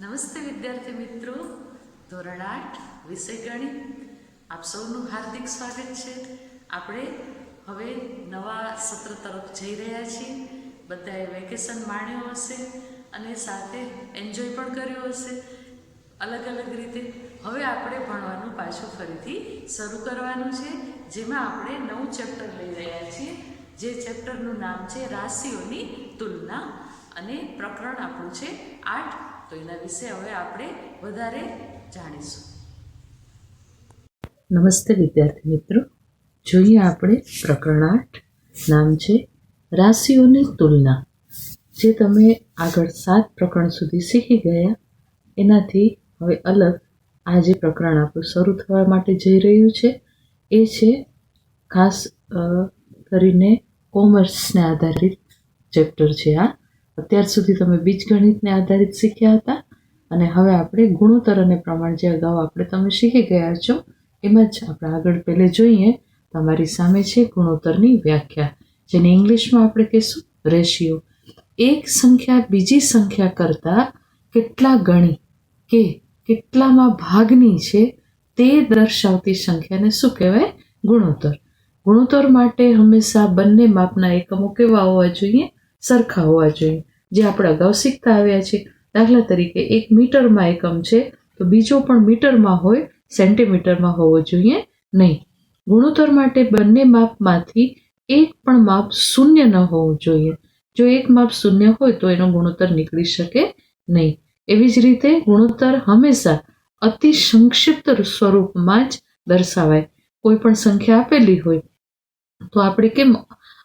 નમસ્તે વિદ્યાર્થી મિત્રો. ધોરણ આઠ, વિષય ગણિત. આપ સૌનું હાર્દિક સ્વાગત છે. આપણે હવે નવા સત્ર તરફ જઈ રહ્યા છીએ. બધાએ વેકેશન માણ્યો હશે અને સાથે એન્જોય પણ કર્યો હશે. અલગ અલગ રીતે હવે આપણે ભણવાનું પાછું ફરીથી શરૂ કરવાનું છે. જેમાં આપણે નવું ચેપ્ટર લઈ રહ્યા છીએ. જે ચેપ્ટરનું નામ છે રાશિઓની તુલના. અને પ્રકરણ આપણું છે આઠ. તો એના વિશે હવે આપણે વધારે જાણીશું. નમસ્તે વિદ્યાર્થી મિત્રો. જોઈએ આપણે પ્રકરણ આઠ. નામ છે રાશિઓની તુલના. જે તમે આગળ સાત પ્રકરણ સુધી શીખી ગયા. એનાથી હવે અલગ આ જે પ્રકરણ આપણું શરૂ થવા માટે જઈ રહ્યું છે, એ છે ખાસ કરીને કોમર્સને આધારિત ચેપ્ટર છે આ. અત્યાર સુધી તમે બીજગણિતને આધારિત શીખ્યા હતા અને હવે આપણે ગુણોત્તર અને પ્રમાણ જે અગાઉ આપણે તમે શીખી ગયા છો, એમાં જ આપણે આગળ પહેલે જોઈએ. તમારી સામે છે ગુણોત્તરની વ્યાખ્યા, જેને ઇંગ્લિશમાં આપણે કહીશું રેશિયો. એક સંખ્યા બીજી સંખ્યા કરતાં કેટલા ગણી કે કેટલામાં ભાગની છે તે દર્શાવતી સંખ્યાને શું કહેવાય? ગુણોત્તર. ગુણોત્તર માટે હંમેશા બંને માપના એકમો કેવા હોવા જોઈએ? સરખા હોવા જોઈએ. જે આપણે અગાઉ શીખતા આવ્યા છે દાખલા તરીકે એક મીટરમાં એકમ છે, તો બીજો પણ મીટરમાં હોય, સેન્ટીમીટરમાં હોવો જોઈએ નહીં. ગુણોત્તર માટે બંને માપમાંથી એક પણ માપ શૂન્ય ન હોવું જોઈએ. જો એક માપ શૂન્ય હોય, તો એનો ગુણોત્તર નીકળી શકે નહીં. એવી જ રીતે ગુણોત્તર હંમેશા અતિ સંક્ષિપ્ત સ્વરૂપમાં જ દર્શાવાય. કોઈ પણ સંખ્યા આપેલી હોય, તો આપણે કેમ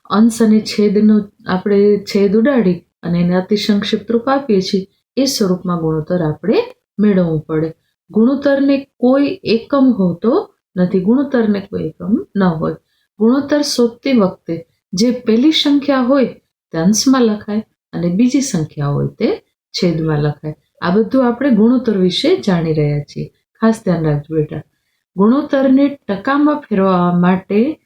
અંશ અને છેદનો આપણે છેદ ઉડાડી અને એને અતિ સંક્ષિપ્ત રૂપ આપીએ છીએ. એ સ્વરૂપમાં ગુણોત્તર આપણે મેળવવું પડે. ગુણોત્તરને કોઈ એકમ હોતો નથી. ગુણોત્તરને કોઈ એકમ ન હોય. ગુણોત્તર શોધતી વખતે જે પહેલી સંખ્યા હોય તે અંશમાં લખાય અને બીજી સંખ્યા હોય તે છેદમાં લખાય. આ બધું આપણે ગુણોત્તર વિશે જાણી રહ્યા છીએ. ખાસ ધ્યાન રાખજો બેટા. ગુણોત્તરને ટકામાં ફેરવવા માટે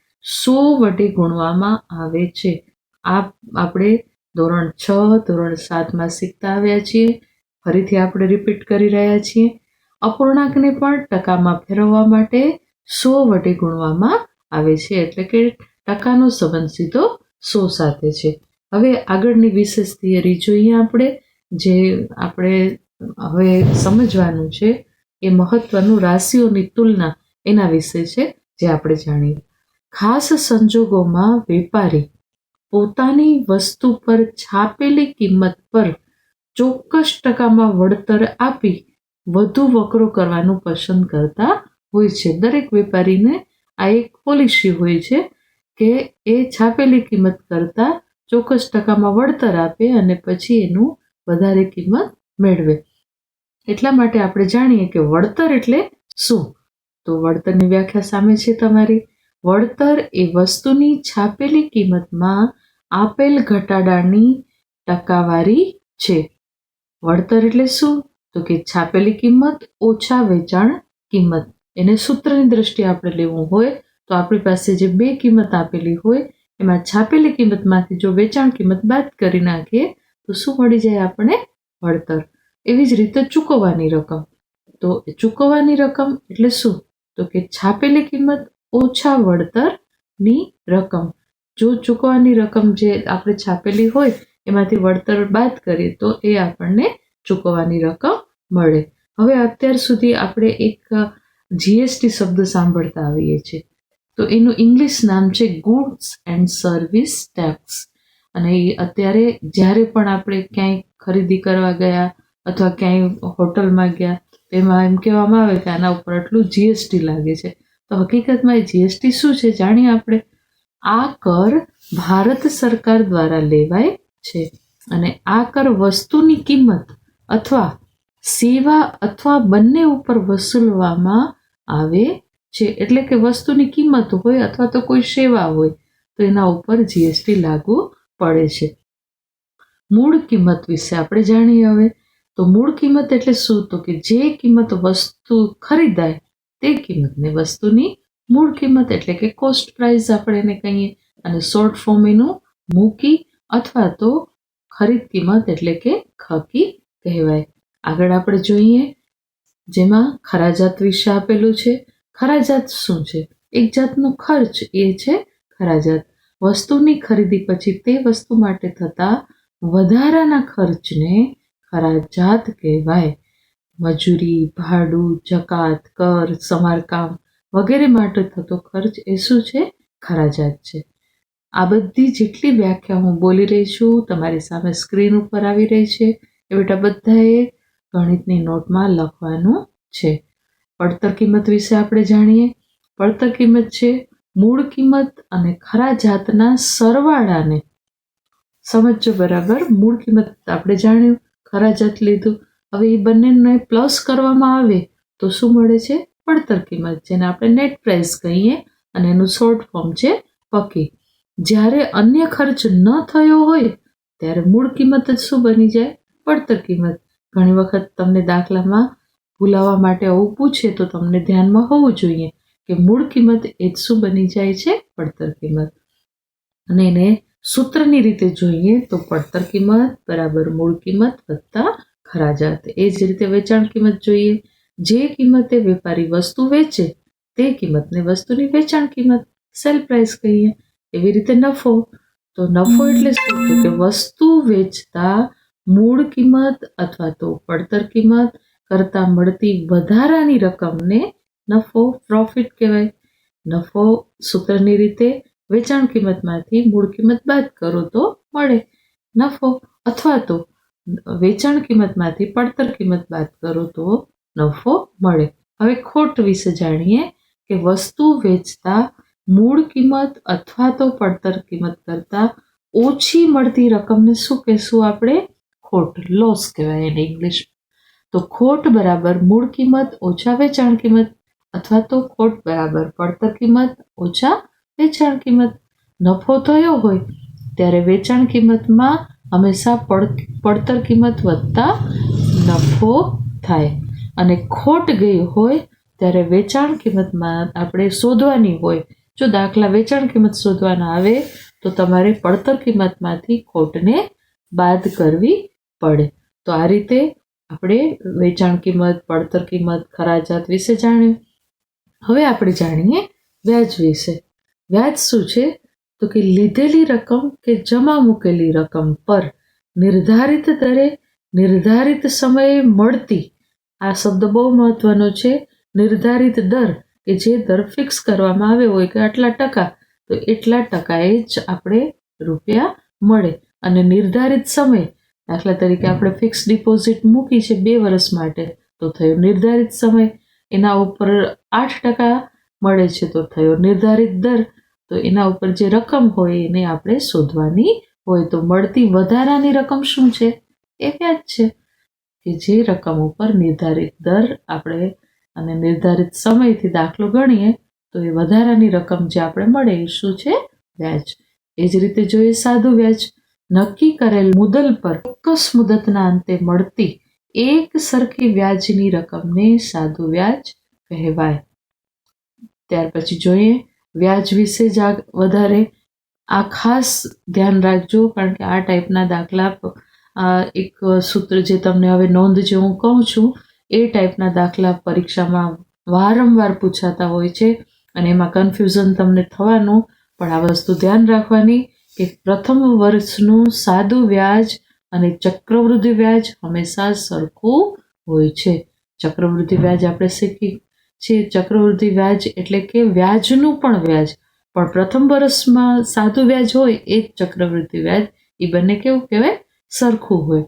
સો વડે ગુણવામાં આવે છે. આ આપણે ધોરણ છ, ધોરણ સાતમાં શીખતા આવ્યા છીએ. ફરીથી આપણે રિપીટ કરી રહ્યા છીએ. અપૂર્ણાંકને પણ ટકામાં ફેરવવા માટે સો વડે ગુણવામાં આવે છે. એટલે કે ટકાનો સંબંધ સીધો સો સાથે છે. હવે આગળની વિશેષ થિયરી જોઈએ આપણે, જે આપણે હવે સમજવાનું છે એ મહત્વનું રાશિઓની તુલના એના વિશે છે, જે આપણે જાણીએ. ખાસ સંજોગોમાં વેપારી પોતાની વસ્તુ પર છાપેલી કિંમત પર ચોક્કસ ટકામાં વળતર આપી વધુ વકરો કરવાનું પસંદ કરતા હોય છે. દરેક વેપારીને આ એક પોલિસી હોય છે કે એ છાપેલી કિંમત કરતાં ચોક્કસ ટકામાં વળતર આપે અને પછી એનું વધારે કિંમત મેળવે. એટલા માટે આપણે જાણીએ કે વળતર એટલે શું? તો વળતરની વ્યાખ્યા સામે છે તમારી. વળતર એ વસ્તુની છાપેલી કિંમતમાં આપેલ ઘટાડાની ટકાવારી છે. વળતર એટલે શું? તો કે છાપેલી કિંમત ઓછા વેચાણ કિંમત. એને સૂત્રની દ્રષ્ટિએ આપણે લેવું હોય તો આપણી પાસે જે બે કિંમત આપેલી હોય એમાં છાપેલી કિંમતમાંથી જો વેચાણ કિંમત બાદ કરી નાખીએ તો શું મળી જાય આપણે વળતર. એવી જ રીતે ચૂકવવાની રકમ. તો ચૂકવવાની રકમ એટલે શું? તો કે છાપેલી કિંમત ઓછા વળતરની રકમ. જો ચૂકવવાની રકમ જે આપણે છાપેલી હોય, એમાંથી વળતર બાદ કરીએ, તો એ આપણને ચૂકવવાની રકમ મળે. હવે અત્યાર સુધી આપણે એક જીએસટી શબ્દ સાંભળતા આવીએ છીએ. તો એનું ઇંગ્લિશ નામ છે ગુડ્સ એન્ડ સર્વિસ ટેક્સ અને એ અત્યારે જ્યારે પણ આપણે ક્યાંય ખરીદી કરવા ગયા અથવા ક્યાંય હોટલમાં ગયા, તેમાં એમ કહેવામાં આવે કે આના ઉપર આટલું જીએસટી લાગે છે. તો હકીકતમાં એ જીએસટી શું છે જાણીએ આપણે? આ કર ભારત સરકાર દ્વારા લેવાય છે અને આ કર વસ્તુની કિંમત અથવા સેવા અથવા બંને ઉપર વસૂલવામાં આવે છે. એટલે કે વસ્તુની કિંમત હોય અથવા તો કોઈ સેવા હોય, તો એના ઉપર જીએસટી લાગુ પડે છે. મૂળ કિંમત વિશે આપણે જાણીએ હવે. તો મૂળ કિંમત એટલે શું? તો કે જે કિંમત વસ્તુ ખરીદાય તે કિંમતને વસ્તુની મૂળ કિંમત એટલે કે કોસ્ટ પ્રાઇસ આપણે એને કહીએ. અને શોર્ટ ફોર્મ એનું મૂકી અથવા તો ખરીદ કિંમત એટલે કે ખકી કહેવાય. આગળ આપણે જોઈએ જેમાં ખરાજાત વિશે આપેલું છે. ખરાજાત શું છે? એક જાતનો ખર્ચ એ છે ખરાજાત વસ્તુની ખરીદી પછી તે વસ્તુ માટે થતા વધારાના ખર્ચને ખરાજાત કહેવાય. મજૂરી, ભાડું, જકાત, કર, સમારકામ વગેરે માટે થતો ખર્ચ એ શું છે? ખરાજાત છે. આ બધી જેટલી વ્યાખ્યા હું બોલી રહી છું, તમારી સામે સ્ક્રીન ઉપર આવી રહી છે, એ બેટા બધાએ ગણિતની નોટમાં લખવાનું છે. પડતર કિંમત વિશે આપણે જાણીએ. પડતર કિંમત છે મૂળ કિંમત અને ખરા જાતના સરવાળાને. સમજો બરાબર, મૂળ કિંમત આપણે જાણ્યું, ખરા જાત લીધું. હવે એ બંનેને પ્લસ કરવામાં આવે તો શું મળે છે? પડતર કિંમત, જેને આપણે નેટ પ્રાઇસ કહીએ અને એનું શોર્ટ ફોર્મ છે પકી. જ્યારે અન્ય ખર્ચ ન થયો હોય, ત્યારે મૂળ કિંમત જ શું બની જાય? પડતર કિંમત. ઘણી વખત તમને દાખલામાં ભૂલાવા માટે આવું પૂછે તો તમને ધ્યાનમાં હોવું જોઈએ કે મૂળ કિંમત એ જ શું બની જાય છે? પડતર કિંમત. અને એને સૂત્રની રીતે જોઈએ તો પડતર કિંમત બરાબર મૂળ કિંમત વત્તા ખરાજાત એ જ રીતે વેચાણ કિંમત જોઈએ. જે કિંમતે વેપારી વસ્તુ વેચે, તે કિંમતને વસ્તુની વેચાણ કિંમત સેલ પ્રાઇસ કહીએ. એવી રીતે નફો. તો નફો એટલે શું? કે વસ્તુ વેચતા મૂળ કિંમત અથવા તો પડતર કિંમત કરતાં મળતી વધારાની રકમને નફો પ્રોફિટ કહેવાય. નફો સૂત્રની રીતે વેચાણ કિંમતમાંથી મૂળ કિંમત બાદ કરો તો મળે. નફો અથવા તો વેચાણ કિંમતમાંથી પડતર કિંમત બાદ કરો તો નફો મળે. હવે ખોટ વિશે જાણીએ કે વસ્તુ વેચતા મૂળ કિંમત અથવા તો પડતર કિંમત કરતાં ઓછી મળતી રકમને શું કહેશું આપણે? ખોટ લોસ કહેવાય એને ઇંગ્લિશ તો ખોટ બરાબર મૂળ કિંમત ઓછા વેચાણ કિંમત અથવા તો ખોટ બરાબર પડતર કિંમત ઓછા વેચાણ કિંમત. નફો થયો હોય ત્યારે વેચાણ કિંમતમાં હંમેશા પડ, પડતર કિંમત વધતા નફો થાય. અને ખોટ ગઈ હોય ત્યારે વેચાણ કિંમતમાં આપણે શોધવાની હોય. જો દાખલા વેચાણ કિંમત શોધવાના આવે, તો તમારે પડતર કિંમતમાંથી ખોટને બાદ કરવી પડે. તો આ રીતે આપણે વેચાણ કિંમત, પડતર કિંમત ખરાજાત વિશે જાણ્યું. હવે આપણે જાણીએ વ્યાજ વિશે. વ્યાજ શું છે? તો કે લીધેલી રકમ કે જમા મૂકેલી રકમ પર નિર્ધારિત દરે નિર્ધારિત સમયે મળતી. આ શબ્દ બહુ મહત્વનો છે. નિર્ધારિત દર કે જે દર ફિક્સ કરવામાં આવ્યો હોય કે આટલા ટકા, તો એટલા ટકાએ જ આપણે રૂપિયા મળે. અને નિર્ધારિત સમય, દાખલા તરીકે આપણે ફિક્સ ડિપોઝિટ મૂકી છે બે વર્ષ માટે, તો થયો નિર્ધારિત સમય. એના ઉપર આઠ ટકા મળે છે, તો થયો નિર્ધારિત દર. તો એના ઉપર જે રકમ હોય એને આપણે શોધવાની હોય. તો મળતી વધારાની રકમ શું છે? એ વ્યાજ છે. કે જે રકમ ઉપર નિર્ધારિત દર આપણે અને નિર્ધારિત સમયથી દાખલો ગણીએ, તો એ વધારાની રકમ જે આપણે મળે એ શું છે? વ્યાજ. એ જ રીતે જોઈએ સાદું વ્યાજ નક્કી કરેલ મુદલ પર ચોક્કસ મુદતના અંતે મળતી એક સરખી વ્યાજની રકમને સાદું વ્યાજ કહેવાય. ત્યાર પછી જોઈએ વ્યાજ વિશે જ આ વધારે આ ખાસ ધ્યાન રાખજો, કારણ કે આ ટાઈપના દાખલા એક સૂત્ર જે તમને હવે નોંધ જે હું કહું છું, એ ટાઈપના દાખલા પરીક્ષામાં વારંવાર પૂછાતા હોય છે અને એમાં કન્ફ્યુઝન તમને થવાનું, પણ આ વસ્તુ ધ્યાન રાખવાની કે પ્રથમ વર્ષનું સાદું વ્યાજ અને ચક્રવૃદ્ધિ વ્યાજ હંમેશા સરખું હોય છે. ચક્રવૃદ્ધિ વ્યાજ આપણે શીખી છીએ ચક્રવૃદ્ધિ વ્યાજ એટલે કે વ્યાજનું પણ વ્યાજ. પણ પ્રથમ વર્ષમાં સાદું વ્યાજ હોય એ જ ચક્રવૃદ્ધિ વ્યાજ એ બંને કેવું કહેવાય? સરખું હોય.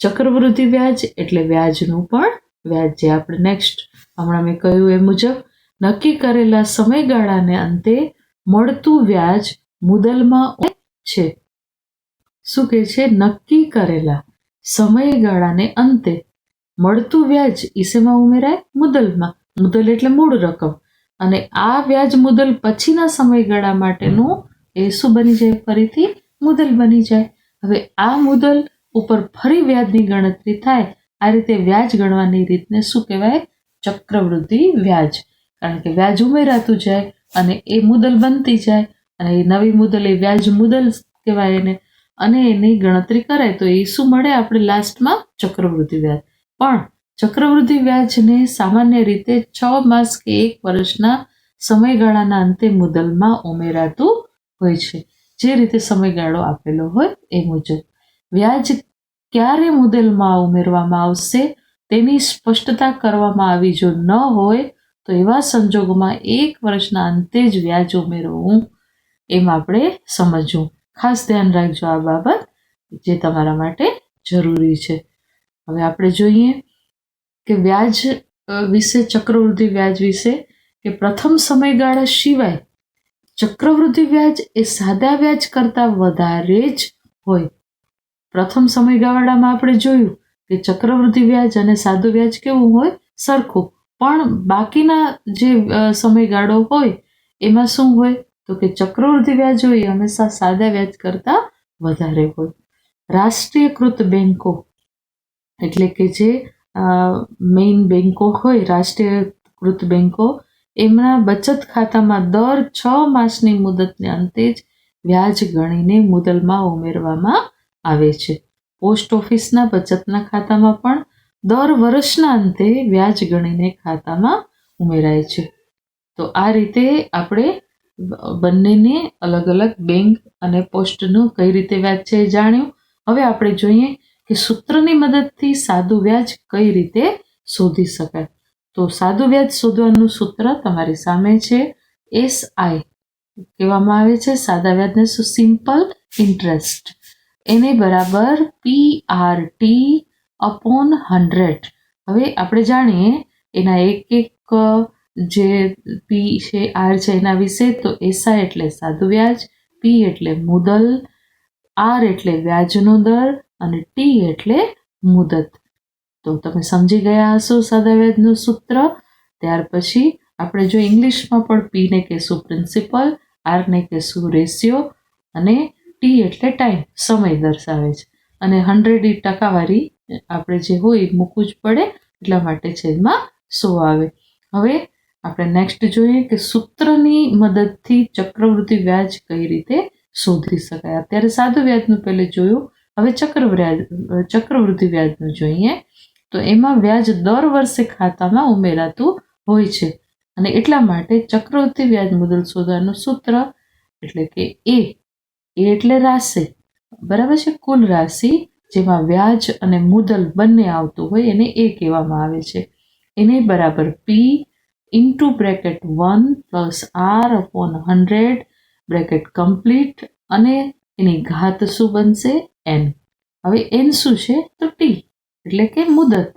ચક્રવૃદ્ધિ વ્યાજ એટલે વ્યાજનું પણ વ્યાજ જે આપણે નેક્સ્ટ હમણાં મેં કહ્યું એ મુજબ, નક્કી કરેલા સમયગાળાને અંતે મળતું વ્યાજ મુદલમાં છે. શું કે છે? નક્કી કરેલા સમયગાળાને અંતે મળતું વ્યાજ ઈસેમાં ઉમેરાય? મુદલમાં. મુદલ એટલે મૂળ રકમ. અને આ વ્યાજ મુદલ પછીના સમયગાળા માટેનું એ શું બની જાય, ફરીથી મુદલ બની જાય. હવે આ મુદ્દલ ઉપર ફરી વ્યાજની ગણતરી થાય. આ રીતે વ્યાજ ગણવાની રીતને શું કહેવાય? ચક્રવૃદ્ધિ વ્યાજ. કારણ કે વ્યાજ ઉમેરાતું જાય અને એ મુદલ બનતી જાય. અને એ નવી મુદલ, એ વ્યાજ મુદલ કહેવાય એને. અને એની ગણતરી કરાય તો એ શું મળે આપણે લાસ્ટમાં ચક્રવૃદ્ધિ વ્યાજ. પણ ચક્રવૃદ્ધિ વ્યાજને સામાન્ય રીતે છ માસ કે એક વર્ષના સમયગાળાના અંતે મુદલમાં ઉમેરાતું હોય છે. જે રીતે સમયગાળો આપેલો હોય એ મુજબ. વ્યાજ ક્યારે મુદલમાં ઉમેરવામાં આવશે તેની સ્પષ્ટતા કરવામાં આવી જો ન હોય તો એવા સંજોગોમાં એક વર્ષના અંતે જ વ્યાજ ઉમેરવું એમ આપણે સમજવું. ખાસ ધ્યાન રાખજો આ બાબત જે તમારા માટે જરૂરી છે. હવે આપણે જોઈએ કે વ્યાજ વિશે, ચક્રવૃદ્ધિ વ્યાજ વિશે, કે પ્રથમ સમયગાળા સિવાય ચક્રવૃદ્ધિ વ્યાજ એ સાદા વ્યાજ કરતાં વધારે જ હોય. પ્રથમ સમયગાળામાં આપણે જોયું કે ચક્રવૃદ્ધિ વ્યાજ અને સાદું વ્યાજ કેવું હોય? સરખું. પણ બાકીના જે સમયગાળો હોય, એમાં શું હોય? તો કે ચક્રવૃદ્ધિ વ્યાજ હોય હંમેશા સાદા વ્યાજ કરતાં વધારે હોય. રાષ્ટ્રીયકૃત બેન્કો એટલે કે જે મેઇન બેન્કો હોય રાષ્ટ્રીયકૃત બેન્કો એમના બચત ખાતામાં દર છ માસની મુદતને અંતે જ વ્યાજ ગણીને મુદલમાં ઉમેરવામાં આવે છે. પોસ્ટ ઓફિસના બચતના ખાતામાં પણ દર વર્ષના અંતે વ્યાજ ગણીને ખાતામાં ઉમેરાય છે. તો આ રીતે આપણે બંનેને અલગ અલગ બેંક અને પોસ્ટનું કઈ રીતે વ્યાજ છે એ જાણ્યું. હવે આપણે જોઈએ કે સૂત્રની મદદથી સાદું વ્યાજ કઈ રીતે શોધી શકાય? તો સાદું વ્યાજ શોધવાનું સૂત્ર તમારી સામે છે. એસ આઈ કહેવામાં આવે છે. સાદા વ્યાજને શું? Simple interest. એને બરાબર P R T upon hundred. હવે આપણે જાણીએ એના એક એક જે પી છે, આર છે એના વિશે, તો એસઆઈ એટલે સાદું વ્યાજ, પી એટલે મુદલ, આર એટલે વ્યાજનો દર અને ટી એટલે મુદત. તો તમે સમજી ગયા હશો સાદા વ્યાજનું સૂત્ર? ત્યાર પછી આપણે જો ઇંગ્લિશમાં પણ પીને કહેશું પ્રિન્સિપલ આરને કહેશું રેશિયો અને ટી એટલે ટાઈમ સમય દર્શાવે છે. અને હંડ્રેડ ટકાવારી આપણે જે હોય એ મૂકવું જ પડે, એટલા માટે છેદમાં સો આવે. હવે આપણે નેક્સ્ટ જોઈએ કે સૂત્રની મદદથી ચક્રવૃદ્ધિ વ્યાજ કઈ રીતે શોધી શકાય. અત્યારે સાદું વ્યાજનું પહેલે જોયું હવે ચક્રવ્યાજ ચક્રવૃદ્ધિ વ્યાજનું જોઈએ, તો એમાં વ્યાજ દર વર્ષે ખાતામાં ઉમેરાતું હોય છે. અને એટલા માટે ચક્રવૃદ્ધિ વ્યાજ મુદલ શોધવાનું સૂત્ર એટલે કે એ એ એટલે રાશિ. બરાબર છે? કુલ રાશિ જેમાં વ્યાજ અને મુદલ બંને આવતું હોય એને એ કહેવામાં આવે છે. એને બરાબર P into bracket one plus R upon hundred bracket complete અને એની ઘાત શું બનશે? એન હવે એન શું છે? તો ટી એટલે કે મુદત,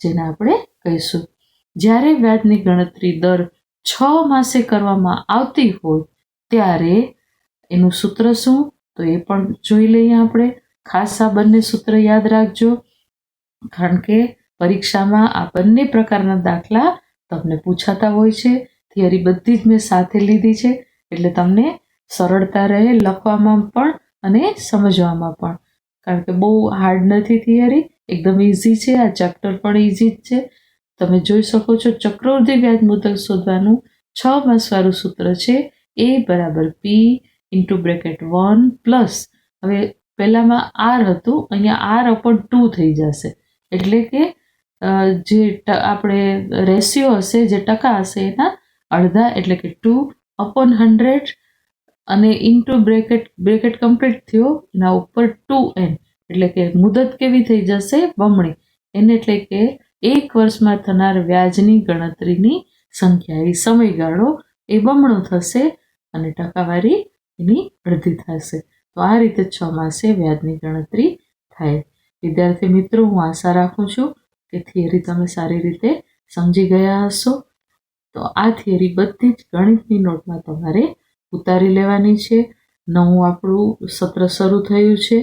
જેને આપણે કહીશું. જ્યારે વ્યાજની ગણતરી દર છ માસે કરવામાં આવતી હોય, ત્યારે એનું સૂત્ર શું? તો એ પણ જોઈ લઈએ આપણે. ખાસ આ બંને સૂત્ર યાદ રાખજો. કારણ કે પરીક્ષામાં આ બંને પ્રકારના દાખલા તમને પૂછાતા હોય છે. થિયરી બધી જ મેં સાથે લીધી છે. એટલે તમને સરળતા રહે લખવામાં પણ અને સમજવામાં પણ. કારણ કે બહુ હાર્ડ નથી થિયરી એકદમ ઇઝી છે, આ ચેપ્ટર પણ ઇઝી જ છે. તમે જોઈ શકો છો ચક્રવૃદ્ધિ વ્યાજ મુદક શોધવાનું છ માસવાળું સૂત્ર છે એ બરાબર P into bracket one plus હવે પહેલામાં આર હતું, અહીંયા આર અપોન ટુ થઈ જશે. એટલે કે જે આપણે રેશિયો હશે, જે ટકા હશે એના અડધા, એટલે કે ટુ અપોન હંડ્રેડ અને ઇન્ટુ બ્રેકેટ બ્રેકેટ કમ્પ્લીટ થયો, એના ઉપર ટુ એન એટલે કે મુદત કેવી થઈ જશે? બમણી. એને એટલે કે એક વર્ષમાં થનાર વ્યાજની ગણતરીની સંખ્યા. એ સમયગાળો, એ બમણો થશે અને ટકાવારી એની અડધી થશે. તો આ રીતે છ માસે વ્યાજની ગણતરી થાય. વિદ્યાર્થી મિત્રો, હું આશા રાખું છું કે થિયરી તમે સારી રીતે સમજી ગયા હશો. તો આ થિયરી બધી જ ગણિતની નોટમાં તમારે ઉતારી લેવાની છે. નવું આપણું સત્ર શરૂ થયું છે.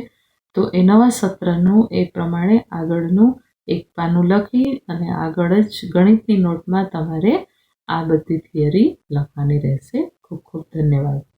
તો એ નવા સત્રનું એ પ્રમાણે આગળનું એક પાનું લખી અને આગળ જ ગણિતની નોટમાં તમારે આ બધી થિયરી લખવાની રહેશે. ખૂબ ખૂબ ધન્યવાદ.